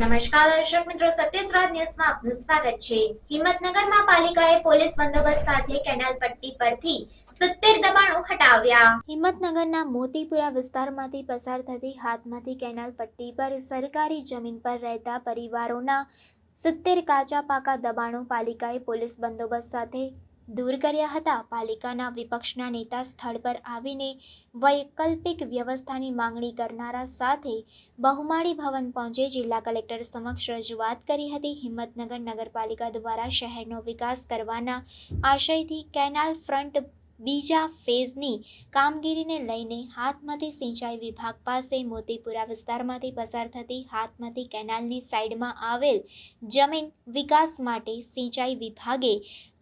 નમસ્કાર, દર્શક મિત્રો સત્યસ્રાજ ન્યૂઝમાં સ્વાગત છે. હિંમતનગરમાં પાલિકાએ પોલીસ બંદોબસ્ત સાથે કેનાલ પટ્ટી પરથી સિત્તેર દબાણો હટાવ્યા. હિંમતનગરના મોતીપુરા વિસ્તારમાંથી પસાર થતી હાથમાંથી કેનાલ પટ્ટી પર સરકારી જમીન પર રહેતા પરિવારોના સિત્તેર કાચા પાકા દબાણો પાલિકાએ પોલીસ બંદોબસ્ત સાથે દૂર કર્યા હતા. પાલિકાના વિપક્ષના નેતા સ્થળ પર આવીને વૈકલ્પિક વ્યવસ્થાની માંગણી કરનારા સાથે બહુમાળી ભવન પહોંચે જિલ્લા કલેક્ટર સમક્ષ રજૂઆત કરી હતી. હિંમતનગર નગરપાલિકા દ્વારા શહેરનો વિકાસ કરવાના આશયથી કેનાલ ફ્રન્ટ બીજા ફેઝની કામગીરીને લઈને હાથમાંથી સિંચાઈ વિભાગ પાસે મોતીપુરા વિસ્તારમાંથી પસાર થતી હાથમાંથી કેનાલની સાઈડમાં આવેલ જમીન વિકાસ માટે સિંચાઈ વિભાગે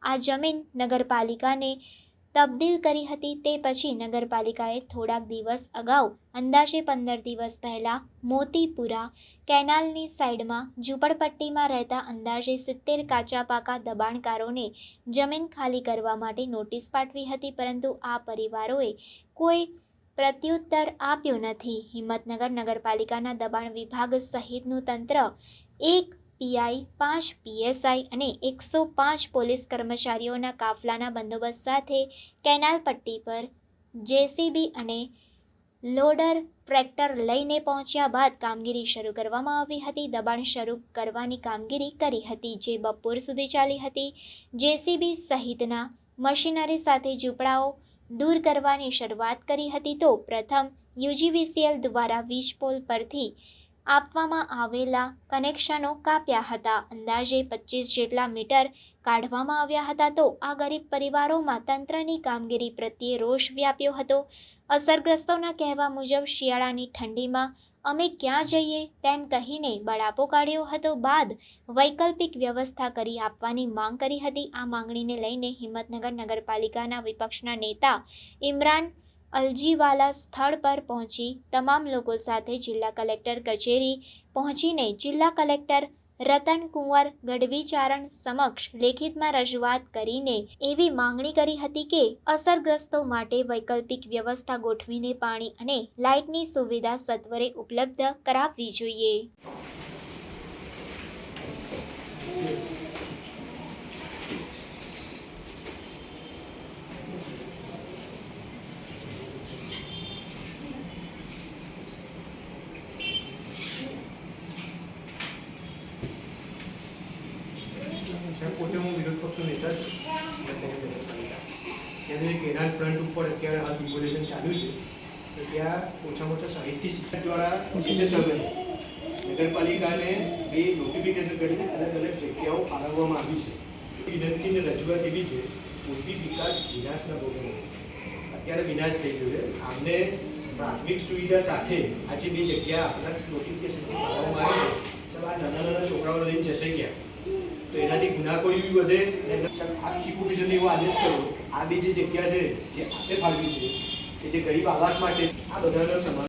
આ જમીન નગરપાલિકાને તબદીલ કરી હતી તે પછી નગરપાલિકાએ થોડાક દિવસ અગાઉ, અંદાજે પંદર દિવસ પહેલાં, મોતીપુરા કેનાલની સાઈડમાં ઝૂંપડપટ્ટીમાં રહેતા અંદાજે સિત્તેર કાચા પાકા દબાણકારોને જમીન ખાલી કરવા માટે નોટિસ પાઠવી હતી, પરંતુ આ પરિવારોએ કોઈ પ્રત્યુત્તર આપ્યું નથી. હિંમતનગર નગરપાલિકાના દબાણ વિભાગ સહિતનું તંત્ર એક પીઆઈ, પાંચ પીએસઆઈ અને એકસો પાંચ પોલીસ કર્મચારીઓના કાફલાના બંદોબસ્ત સાથે કેનાલ પટ્ટી પર જેસીબી અને લોડર ટ્રેક્ટર લઈને પહોંચ્યા બાદ કામગીરી શરૂ કરવામાં આવી હતી. દબાણ શરૂ કરવાની કામગીરી કરી હતી જે બપોર સુધી ચાલી હતી. જેસીબી સહિતના મશીનરી સાથે ઝૂંપડાઓ દૂર કરવાની શરૂઆત કરી હતી તો પ્રથમ યુજીવીસીએલ દ્વારા વીજ પોલ પરથી આપવામાં આવેલા કનેક્શનો કાપ્યા હતા. અંદાજે પચીસ જેટલા મીટર કાઢવામાં આવ્યા હતા તો આ ગરીબ પરિવારોમાં તંત્રની કામગીરી પ્રત્યે રોષ વ્યાપ્યો હતો. અસરગ્રસ્તોના કહેવા મુજબ, શિયાળાની ઠંડીમાં અમે ક્યાં જઈએ તેમ કહીને બળાપો કાઢ્યો હતો બાદ વૈકલ્પિક વ્યવસ્થા કરી આપવાની માંગ કરી હતી. આ માંગણીને લઈને હિંમતનગર નગરપાલિકાના વિપક્ષના નેતા ઇમરાન અલજીવાલા સ્થળ પર પહોંચી તમામ લોકો સાથે જિલ્લા કલેક્ટર કચેરી પહોંચીને જિલ્લા કલેક્ટર રતન કુંવર ગઢવીચારણ સમક્ષ લેખિતમાં રજૂઆત કરીને એવી માંગણી કરી હતી કે અસરગ્રસ્તો માટે વૈકલ્પિક વ્યવસ્થા ગોઠવીને પાણી અને લાઇટની સુવિધા સત્વરે ઉપલબ્ધ કરાવવી જોઈએ સાહેબ પોતે જ છું ત્યાંની કેનાલ ફ્રન્ટ ઉપર અત્યારે હાલ ઇમ્પોલેશન ચાલુ છે, તો ત્યાં ઓછામાં ઓછા સાહિત્ય શિક્ષક દ્વારા જે નગરપાલિકાને બે નોટિફિકેશન કરીને અલગ અલગ જગ્યાઓ ફાળવવામાં આવી છે. વિનંતીને રજૂઆત એવી છે મોટી વિકાસ વિનાશના ભોગવે અત્યારે વિનાશ થઈ ગયો છે. આમને પ્રાથમિક સુવિધા સાથે આજે બે જગ્યા આપણા નોટિફિકેશન ફાળવવામાં આવે છે. ચાલો આ નાના નાના છોકરાઓ લઈને જશે ક્યાં? ગુનાખોરી બી વધે આ ચીફ ઓફિસરને એવો આદેશ કરો. આ બે જે જગ્યા છે, જે આપે ફાળવી છે જે ગરીબ આવાસ માટે આ બધાનો સમાજ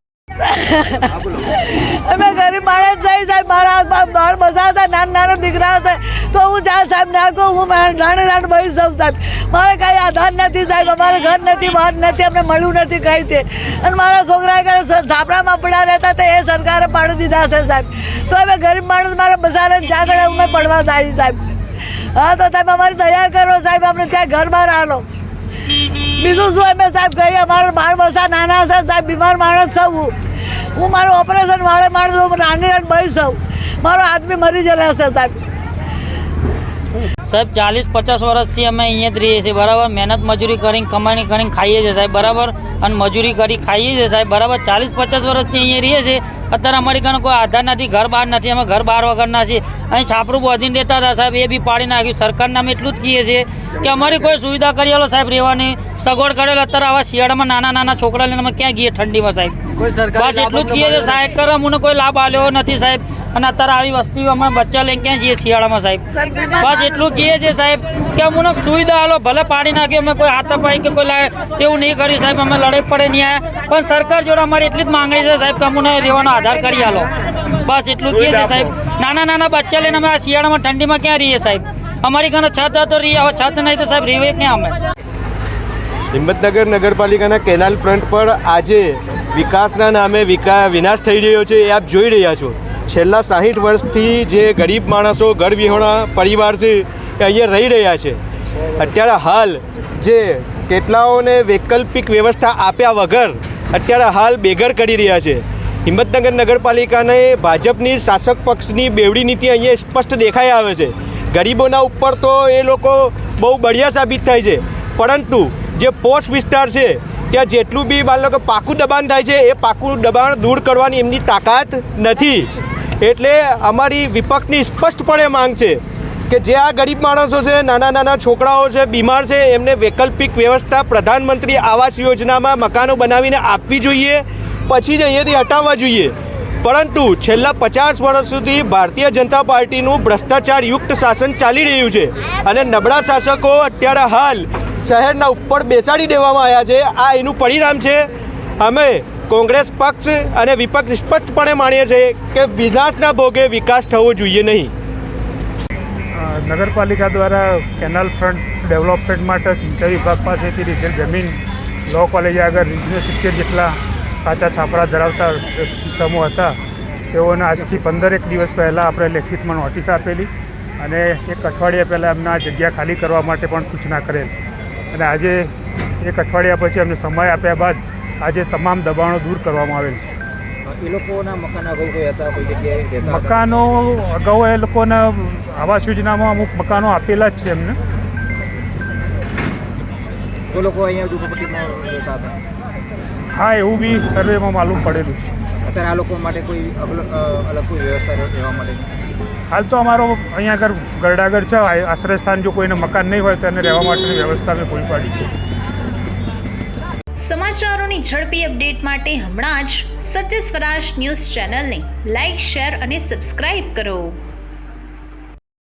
માણસ જઈ સાહેબ, મારા બાળ બધા હતા નાના નાના દીકરા હતા તો હું જા સાહેબ નાખો હું મારા નાના નાના ભાઈ સૌ સાહેબ. મારે કાંઈ આધાર નથી સાહેબ, અમારે ઘર નથી બહાર નથી, અમને મળ્યું નથી કાંઈ તે. અને મારા છોકરાએ ઝાપડામાં પડ્યા રહેતા હતા એ સરકારે પાડી દીધા છે સાહેબ. તો હવે ગરીબ માણસ મારે બધાને જ્યાં આગળ અમે પડવા જાય સાહેબ. હા, તો સાહેબ, અમારી દયા કરો સાહેબ અમને ત્યાં ઘર બહાર આલો બીજું શું અમે સાહેબ કહીએ, અમારા બાર બસા નાના છે, સાહેબ, બીમાર માણસ છું. હું. હું મારું ઓપરેશન વાળે માણસ હું નાની નાની ભાઈ છું. મારો આદમી મરી ગયેલા છે, સાહેબ. સાહેબ, ચાલીસ, પચાસ વર્ષથી અમે અહીંયા જ રહીએ છીએ, બરાબર? મહેનત મજૂરી કરીને કમાણી કરીને ખાઈએ છીએ, સાહેબ, બરાબર? અને મજૂરી કરી ખાઈએ છીએ, સાહેબ, બરાબર? ચાલીસ, પચાસ વર્ષથી અહીંયા રહીએ છીએ અત્યારે અમારી કને કોઈ આધાર નથી ઘર બહાર નથી અમે ઘર બહાર વગરના છીએ. અહીં છાપરું બાંધીને દેતા હતા સાહેબ એ બી પાડી નાખ્યું સરકારના અમે એટલું જ કહીએ છીએ કે અમારી કોઈ સુવિધા કરી આલો સાહેબ રહેવાની સગવડ કરેલો અત્યારે આવા શિયાળામાં નાના નાના છોકરા લઈને અમે ક્યાં ગઈએ ઠંડીમાં સાહેબ? બસ એટલું જ કહીએ છીએ સાહેબ કરે અમને કોઈ લાભ આલ્યો નથી સાહેબ. અને અત્યારે આવી વસ્તી અમે બચ્ચા લઈને ક્યાં જઈએ શિયાળામાં સાહેબ? બસ એટલું કહીએ છીએ સાહેબ કે અમને સુવિધા આલો ભલે પાડી નાખી અમે કોઈ હાથ અપાઈ કે કોઈ લાગે એવું નહીં કર્યું સાહેબ. અમે લડાઈ પડે નહીં આયા પણ સરકાર જોડે અમારી એટલી જ માંગણી છે સાહેબ કે અમને રહેવાનો આધાર કરી આલો. બસ એટલું કહીએ છીએ સાહેબ. નાના નાના બચ્ચા લઈને અમે આ શિયાળામાં ઠંડીમાં ક્યાં રહીએ સાહેબ? અમારી ઘણા છત હતો રહીએ હવે છત નહીં તો સાહેબ રહીએ ક્યાં અમે? હિંમતનગર નગરપાલિકાના કેનાલ ફ્રન્ટ પર આજે વિકાસના નામે વિકા, વિનાશ થઈ રહ્યો છે, એ આપ જોઈ રહ્યા છો. છેલ્લા સાહીઠ વર્ષથી જે ગરીબ માણસો ઘર વિહોણા પરિવાર છે, એ અહીંયા રહી રહ્યા છે. અત્યારે હાલ જે કેટલાઓને વૈકલ્પિક વ્યવસ્થા આપ્યા વગર અત્યારે હાલ બેઘર કરી રહ્યા છે. હિંમતનગર નગરપાલિકાને ભાજપની શાસક પક્ષની બેવડી નીતિ અહીંયા સ્પષ્ટ દેખાઈ આવે છે. ગરીબોના ઉપર તો એ લોકો બહુ બઢિયા સાબિત થાય છે. પરંતુ જે પોસ્ટ વિસ્તાર છે, ત્યાં જેટલું બી માન પાકું દબાણ થાય છે, એ પાકું દબાણ દૂર કરવાની એમની તાકાત નથી. એટલે અમારી વિપક્ષની સ્પષ્ટપણે માંગ છે કે જે આ ગરીબ માણસો છે, નાના નાના છોકરાઓ છે, બીમાર છે, એમને વૈકલ્પિક વ્યવસ્થા પ્રધાનમંત્રી આવાસ યોજનામાં મકાનો બનાવીને આપવી જોઈએ. પછી જ અહીંયાથી હટાવવા જોઈએ. પરંતુ છેલ્લા પચાસ વર્ષ સુધી ભારતીય જનતા પાર્ટીનું ભ્રષ્ટાચારયુક્ત શાસન ચાલી રહ્યું છે અને નબળા શાસકો અત્યારે હાલ શહેરના ઉપર બેસાડી દેવામાં આવ્યા છે. આ એનું પરિણામ છે, અમે કોંગ્રેસ પક્ષ અને વિપક્ષ સ્પષ્ટપણે માનીએ છીએ કે વિનાશના ભોગે વિકાસ થવો જોઈએ નહીં. નગરપાલિકા દ્વારા કેનાલ ફ્રન્ટ ડેવલપમેન્ટ માટે સિંચાઈ વિભાગ પાસેથી રીતેલ જમીન લો કોલેજ આગળ સિત્તેર જેટલા કાચા છાપરા ધરાવતા સમૂહ હતા. તેઓને આજથી પંદરેક દિવસ પહેલાં આપણે લેખિતમાં નોટિસ આપેલી અને એક અઠવાડિયા પહેલાં એમના જગ્યા ખાલી કરવા માટે પણ સૂચના કરેલ. અને આજે એક અઠવાડિયા પછી એમને સમય આપ્યા બાદ આજે તમામ દબાણો દૂર કરવામાં આવેલ છે. એ લોકોના મકાન અગાઉ કોઈ હતા કોઈ જગ્યાએ મકાનો અગાઉ એ લોકોના આવાસ યોજનામાં અમુક મકાનો આપેલા જ છે એમને. તો લોકો અહીંયા ઝૂંપડપટ્ટીમાં રહેતા હતા? હા એવું બી સર્વેમાં માલુમ પડેલું છે. અત્યારે આ લોકો માટે કોઈ અલગ કોઈ વ્યવસ્થા રહેવા માટે હાલ તો અમારો અહીંયા આગળ ગરડાગર છે આશ્રય સ્થાન જો કોઈને મકાન નહીં હોય તો એને રહેવા માટેની વ્યવસ્થા અમે પૂરી પાડી છે. સમાચારોની ઝડપી અપડેટ માટે હમણાં જ સત્ય સ્વરાજ ન્યૂઝ ચેનલને લાઇક શેર અને સબસ્ક્રાઇબ કરો.